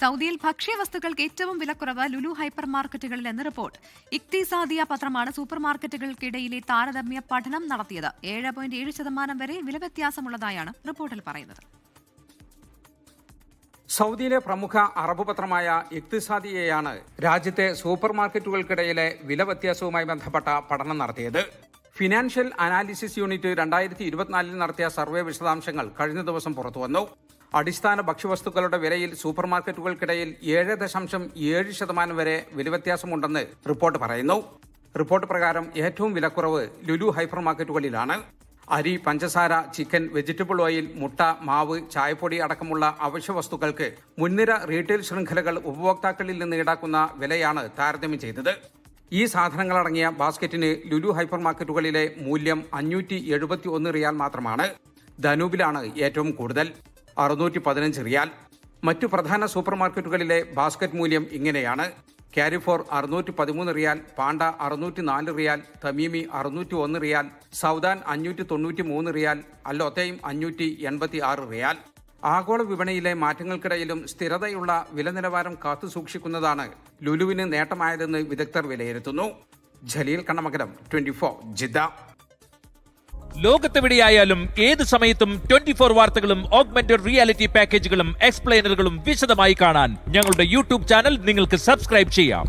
സൗദിയിൽ ഭക്ഷ്യവസ്തുക്കൾക്ക് ഏറ്റവും വിലക്കുറവ് ലുലു ഹൈപ്പർ മാർക്കറ്റുകളിൽ എന്ന് റിപ്പോർട്ട്. ഇക്തിസാദിയ പത്രമാണ് സൂപ്പർ മാർക്കറ്റുകൾക്കിടയിലെ താരതമ്യ പഠനം നടത്തിയത്. ഏഴ് പോയിന്റ് ഏഴ് ശതമാനം വരെ വിലവ്യത്യാസമുള്ളതായാണ് റിപ്പോർട്ടിൽ പറയുന്നത്. സൗദിയിലെ പ്രമുഖ അറബ് പത്രമായ ഇക്തിസാദിയെയാണ് രാജ്യത്തെ സൂപ്പർ മാർക്കറ്റുകൾക്കിടയിലെ വില വ്യത്യാസവുമായി ബന്ധപ്പെട്ട പഠനം നടത്തിയത്. ഫിനാൻഷ്യൽ അനാലിസിസ് യൂണിറ്റ് രണ്ടായിരത്തി ഇരുപത്തിനാലിൽ നടത്തിയ സർവേ വിശദാംശങ്ങൾ കഴിഞ്ഞ ദിവസം പുറത്തുവന്നു അടിസ്ഥാന ഭക്ഷ്യവസ്തുക്കളുടെ വിലയിൽ സൂപ്പർ മാർക്കറ്റുകൾക്കിടയിൽ ഏഴ് ദശാംശം ഏഴ് ശതമാനം വരെ വിലവ്യത്യാസമുണ്ടെന്ന് റിപ്പോർട്ട് പറയുന്നു. റിപ്പോർട്ട് പ്രകാരം ഏറ്റവും വിലക്കുറവ് ലുലു ഹൈപ്പർ മാർക്കറ്റുകളിലാണ് അരി പഞ്ചസാര ചിക്കൻ വെജിറ്റബിൾ ഓയിൽ മുട്ട മാവ് ചായപ്പൊടി അടക്കമുള്ള അവശ്യ വസ്തുക്കൾക്ക് മുൻനിര റീറ്റെയിൽ ശൃംഖലകൾ ഉപഭോക്താക്കളിൽ നിന്ന് ഈടാക്കുന്ന വിലയാണ് താരതമ്യം ചെയ്തത്. ഈ സാധനങ്ങളടങ്ങിയ ബാസ്ക്കറ്റിന് ലുലു ഹൈപ്പർ മാർക്കറ്റുകളിലെ മൂല്യം അഞ്ഞൂറ്റി എഴുപത്തി ഒന്ന് റിയാൽ മാത്രമാണ്. ധനൂബിലാണ് ഏറ്റവും കൂടുതൽ അറുന്നൂറ്റി പതിനഞ്ച് റിയാൽ. മറ്റു പ്രധാന സൂപ്പർ മാർക്കറ്റുകളിലെ ബാസ്ക്കറ്റ് മൂല്യം ഇങ്ങനെയാണ്. കാരിഫോർ അറുന്നൂറ്റി പതിമൂന്ന് റിയാൽ പാണ്ട അറുന്നൂറ്റി നാല് റിയാൽ തമീമി അറുന്നൂറ്റി ഒന്ന് റിയാൽ സൗദാൻ അഞ്ഞൂറ്റി തൊണ്ണൂറ്റി മൂന്ന് റിയാൽ അല്ലോത്തയും അഞ്ഞൂറ്റി എൺപത്തി ആറ് റിയാൽ. ആഗോള വിപണിയിലെ മാറ്റങ്ങൾക്കിടയിലും സ്ഥിരതയുള്ള വില നിലവാരം കാത്തുസൂക്ഷിക്കുന്നതാണ് ലുലുവിന് നേട്ടമായതെന്ന് വിദഗ്ധർ വിലയിരുത്തുന്നു. Jaleel Kannamakaram twenty four Jeddah. ലോകത്തെവിടെയായാലും ഏത് സമയത്തും ട്വന്റി ഫോർ വാർത്തകളും ഓഗ്മെന്റഡ് റിയാലിറ്റി പാക്കേജുകളും എക്സ്പ്ലെയിനറുകളും വിശദമായി കാണാൻ ഞങ്ങളുടെ യൂട്യൂബ് ചാനൽ നിങ്ങൾക്ക് സബ്സ്ക്രൈബ് ചെയ്യാം.